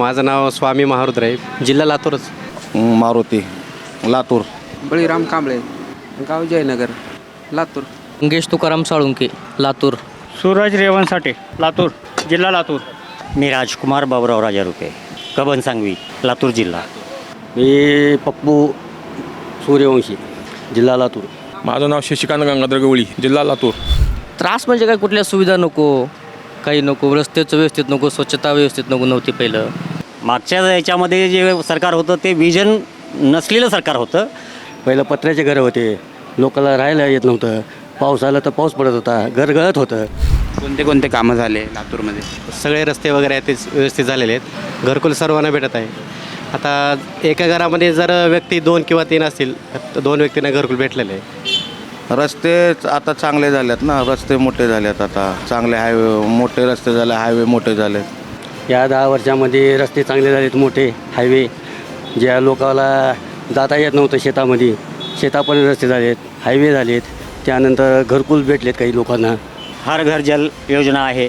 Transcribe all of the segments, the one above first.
माझं नाव स्वामी महारुद्र आहे. जिल्हा लातूरच. मारुती. लातूर. बळीराम कांबळे. गाव जयनगर. लातूर. मंगेश तुकाराम साळुंके लातूर. सूरज रेवणसाठे लातूर. जिल्हा लातूर. मी राजकुमार बाबुराव राजा रुपे कबन सांगवी लातूर जिल्हा. मी पप्पू सूर्यवंशी जिल्हा लातूर. माझं नाव शशिकांत गंगाधर गवळी जिल्हा लातूर. त्रास म्हणजे काय? कुठल्या सुविधा नको? काही नको रस्त्याचं व्यवस्थित नको स्वच्छता व्यवस्थित नको नव्हती पहिलं. मागच्या याच्यामध्ये जे सरकार होतं ते विजन नसलेलं सरकार होतं. पहिलं पत्र्याचे घरं होते. लोकांना राहायला येत नव्हतं. पाऊस आला तर पाऊस पडत होता. घर गळत होतं. कोणते कोणते कामं झाले लातूरमध्ये? सगळे रस्ते वगैरे आहेत ते व्यवस्थित झालेले आहेत. घरकुल सर्वांना भेटत आहे. आता एका घरामध्ये जर व्यक्ती दोन किंवा तीन असतील तर दोन व्यक्तींना घरकुल भेटलेलं आहे. रस्ते आता चांगले झालेत ना. रस्ते मोठे झालेत आता. चांगले हायवे मोठे रस्ते झाले हायवे मोठे झालेत. या दहा वर्षामध्ये रस्ते चांगले झालेत मोठे हायवे ज्या लोकाला जाता येत नव्हतं शेतामध्ये. शेतापर्यंत रस्ते झालेत हायवे झालेत. त्यानंतर घरकुल भेटलेत काही लोकांना. हर घर जल योजना आहे.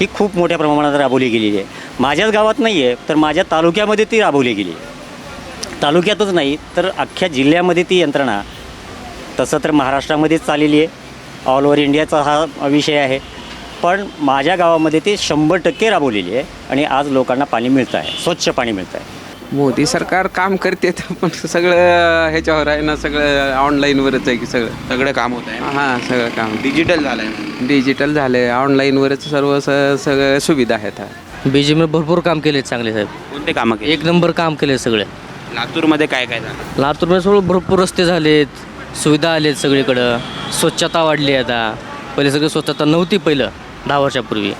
ही खूप मोठ्या प्रमाणात राबवली गेलेली आहे. माझ्याच गावात नाही आहे तर माझ्या तालुक्यामध्ये ती राबवली गेली आहे. तालुक्यातच नाही तर अख्ख्या जिल्ह्यामध्ये ती यंत्रणा. तसं तर महाराष्ट्रामध्येच चाललेली आहे. ऑल ओव्हर इंडियाचा हा विषय आहे. पण माझ्या गावामध्ये ते शंभर टक्के राबवलेली आहे आणि आज लोकांना पाणी मिळतं आहे स्वच्छ पाणी मिळतं आहे. मोदी सरकार काम करते पण सगळं ह्याच्यावर आहे ना सगळं ऑनलाईनवरच आहे की सगळं. सगळं काम होत आहे हां सगळं काम. डिजिटल झालं आहे डिजिटल झाले ऑनलाईनवरच सर्व स सगळं सुविधा आहेत बी जे भरपूर काम केले चांगले साहेब. कोणते कामं केले एक नंबर काम केले सगळे. लातूरमध्ये काय काय झालं? लातूरमध्ये सगळं भरपूर रस्ते झालेत. सुविधा आलेत सगळीकडं. स्वच्छता वाढली आता. पहिले सगळी स्वच्छता नव्हती पहिलं. दहा वर्षापूर्वी.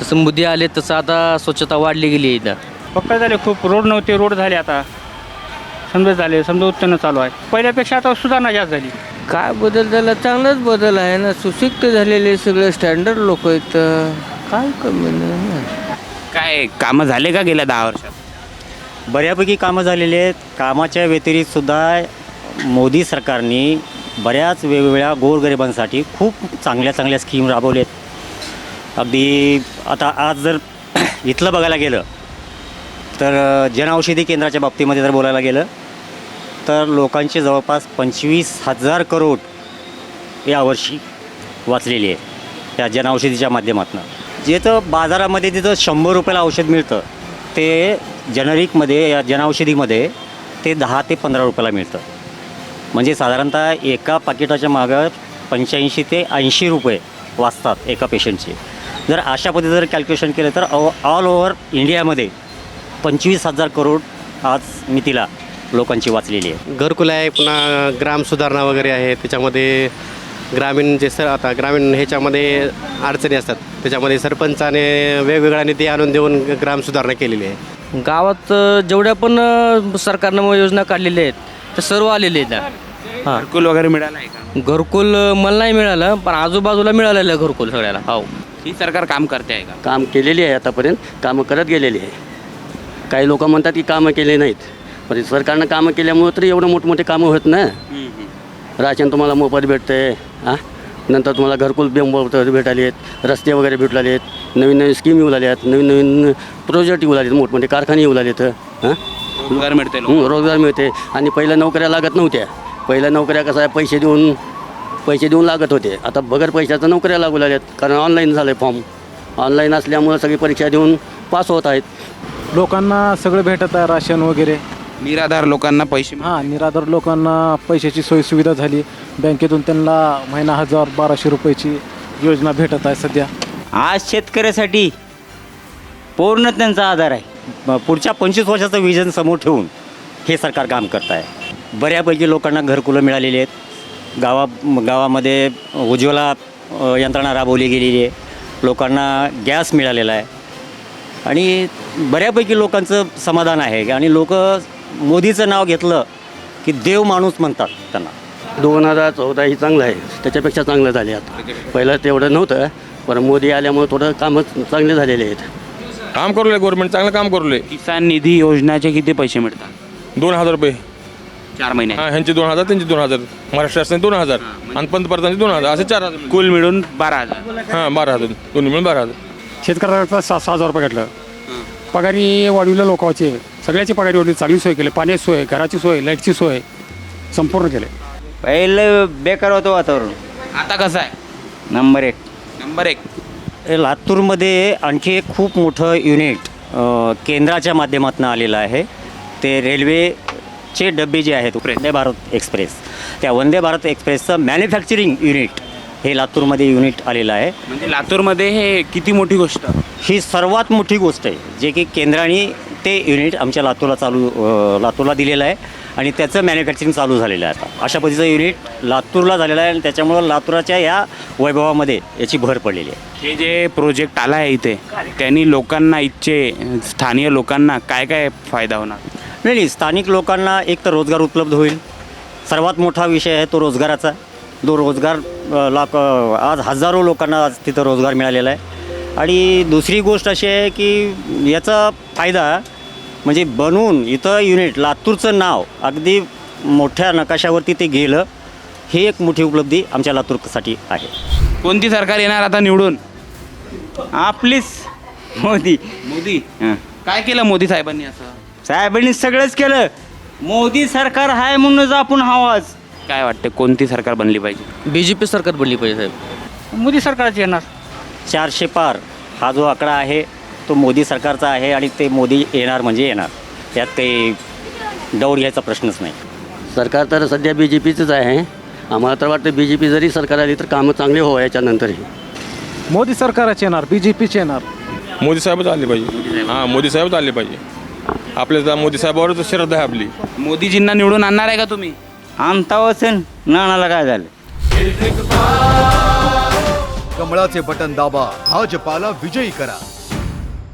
तसं मोदी आले तसं आता स्वच्छता वाढली गेली आहे इथं. पक्का झाले? खूप रोड नव्हते रोड झाले आता. समजा झाले समजा उत्पन्न चालू आहे. पहिल्यापेक्षा आता सुधारणा जास्त झाली. काय बदल झाला? चांगलाच बदल आहे ना. सुशिक्त झालेले सगळे स्टँडर्ड लोक आहेत. काय कमी नाही ना. काय कामं झाले का गेल्या दहा वर्षात? बऱ्यापैकी कामं झालेली आहेत. कामाच्या व्यतिरिक्त सुद्धा मोदी सरकारने बऱ्याच वेगवेगळ्या गोरगरिबांसाठी खूप चांगल्या चांगल्या स्कीम राबवल्या आहेत अगदी आता आज जर इथलं बघायला गेलं तर जनऔषधी केंद्राच्या बाबतीमध्ये जर बोलायला गेलं तर लोकांची जवळपास पंचवीस हजार करोड यावर्षी वाचलेली आहे या जनऔषधीच्या माध्यमातून. जे तर बाजारामध्ये तिथं शंभर रुपयाला औषध मिळतं ते जनरिकमध्ये या जनऔषधीमध्ये ते दहा ते पंधरा रुपयाला मिळतं. म्हणजे साधारणतः एका पाकिटाच्या मागं पंच्याऐंशी ते ऐंशी रुपये वाचतात एका पेशंटचे. जर अशा पद्धतीने जर कॅल्क्युलेशन केलं तर ऑल ओव्हर इंडियामध्ये पंचवीस हजार करोड आज मितीला लोकांची वाचलेली आहे. घरकुल आहे पुन्हा ग्राम सुधारणा वगैरे आहे त्याच्यामध्ये ग्रामीण जे सर आता ग्रामीण ह्याच्यामध्ये अडचणी असतात. त्याच्यामध्ये सरपंचाने वेगवेगळ्या निधी आणून देऊन ग्राम सुधारणा केलेली आहे. गावात जेवढ्या पण सरकारनं मग योजना काढलेल्या आहेत त्या सर्व आलेल्या आहेत. हां. घरकुल वगैरे मिळालं आहे का? घरकुल मला नाही मिळालं पण आजूबाजूला मिळालेलं आहे घरकुल सगळ्याला. हो. ही सरकार काम करते आहे का? काम केलेली आहे आतापर्यंत कामं करत गेलेली आहे. काही लोक म्हणतात की कामं केले नाहीत पण सरकारनं कामं केल्यामुळे तर एवढं मोठमोठे कामं होत ना. राशन तुम्हाला मोफत भेटतंय हां? नंतर तुम्हाला घरकुल मोफत भेटायले आहेत रस्ते वगैरे भेटले आहेत नवीन नवीन स्कीम येऊ लागल्या आहेत नवीन नवीन प्रोजेक्ट येऊ लागले आहेत मोठमोठे कारखाने येऊ लागले आहेत हां? रोजगार मिळते रोजगार मिळते आणि पहिल्या नोकऱ्या लागत नव्हत्या. पहिल्या नोकऱ्या कसं आहे पैसे देऊन पैसे देऊन लागत होते. आता बगर पैशाचं नोकऱ्या लागू लागल्यात. कारण ऑनलाईन झालं आहे फॉर्म ऑनलाईन असल्यामुळं सगळी परीक्षा देऊन पास होत आहेत. लोकांना सगळं भेटत आहे राशन वगैरे. निराधार लोकांना पैसे. हां निराधार लोकांना पैशाची सोयी सुविधा झाली. बँकेतून त्यांना महिना हजार बाराशे रुपयाची योजना भेटत आहे सध्या. आज शेतकऱ्यासाठी पूर्ण त्यांचा आधार आहे. पुढच्या पंचवीस वर्षाचं विजन समोर ठेवून हे सरकार काम करत आहे. बऱ्यापैकी लोकांना घरकुलं मिळालेली आहेत. गावा गावामध्ये उज्ज्वला यंत्रणा राबवली गेलेली आहे. लोकांना गॅस मिळालेला आहे. आणि बऱ्यापैकी लोकांचं समाधान आहे. आणि लोक मोदीचं नाव घेतलं की देव माणूस म्हणतात त्यांना. दोन हजार चौदा ही चांगलं आहे. त्याच्यापेक्षा चांगलं झाले आता. पहिलं तेवढं नव्हतं पण मोदी आल्यामुळे थोडं कामं चांगले झालेले आहेत. काम करू गव्हर्नमेंट चांगलं काम करू किसान निधी योजनेचे किती पैसे मिळतात? दोन हजार रुपये. चार महिने हां ह्यांचे दोन हजार त्यांचे दोन हजार. महाराष्ट्र शासनाचे दोन हजार. आणि पंतप्रधानाचे दोन हजार. असे चार हजार. कुल मिळून बारा हजार. हां बारा हजार. दोन्ही मिळून बारा हजार. शेतकऱ्याला सहा सहा हजार रुपये घेतलं. पगारी वाढविल्या लोकांचे. सगळ्याची पगारी वाढवली. चांगली सोय केली. पाण्याची सोय घराची सोय लाईटची सोय संपूर्ण केले. पहिलं बेकार होतं वातावरण. आता कसं आहे? नंबर एक. नंबर एक. लातूरमध्ये आणखी एक खूप मोठं युनिट अ, केंद्राच्या माध्यमातून आलेलं आहे. ते रेल्वेचे डबे जे आहेत वंदे भारत एक्सप्रेस त्या वंदे भारत एक्सप्रेसचं मॅन्युफॅक्चरिंग युनिट हे लातूरमध्ये युनिट आलेलं आहे. म्हणजे लातूरमध्ये हे किती मोठी गोष्ट? ही सर्वात मोठी गोष्ट आहे जे की केंद्राने ते युनिट आमच्या लातूरला चालू लातूरला दिलेलं आहे आणि त्याचं मॅन्युफॅक्चरिंग चालू झालेलं आहे. आता अशा पद्धतीचं युनिट लातूरला झालेलं आहे आणि त्याच्यामुळं लातूराच्या या वैभवामध्ये याची भर पडलेली आहे. हे जे प्रोजेक्ट आला आहे इथे त्यांनी लोकांना इच्छे स्थानिक लोकांना काय काय फायदा होणार? नाही नाही स्थानिक लोकांना एक तर रोजगार उपलब्ध होईल. सर्वात मोठा विषय आहे तो रोजगाराचा. जो रोजगार लाख आज हजारो लोकांना आज तिथं रोजगार मिळालेला आहे. आणि दुसरी गोष्ट अशी आहे की याचा फायदा म्हणजे बनवून इथं युनिट लातूरचं नाव अगदी मोठ्या नकाशावरती ते गेलं ही एक मोठी उपलब्धी आमच्या लातूरसाठी आहे. कोणती सरकार येणार आता निवडून? आपलीच. मोदी. मोदी? काय केलं मोदी साहेबांनी असं? साहेबांनी सगळंच केलं. मोदी सरकार आहे म्हणूनच आपण हवाच काय वाटते कोणती सरकार बनली पाहिजे? बी जे पी सरकार बनली पाहिजे साहेब. मोदी सरकारच येणार. चारशे पार. हा जो आकडा आहे तो मोदी सरकारचा आहे आणि ते मोदी येणार म्हणजे येणार. त्यात काही दौड घ्यायचा प्रश्नच नाही. सरकार तर सध्या बी जे पीचंच आहे. आम्हाला तर वाटतं बी जे पी जरी सरकार आली तर कामं चांगली हो याच्यानंतरही. मोदी सरकारच येणार बी जे पीचे येणार. मोदी साहेबच आले पाहिजे. हां मोदी साहेबच आले पाहिजे. आपल्या मोदी साहेबावरच श्रद्धा आहे आपली. मोदीजींना निवडून आणणार आहे का तुम्ही? आणता वचन नाणाला काय झालं? कमळाचे बटन दाबा भाजपाला विजयी करा.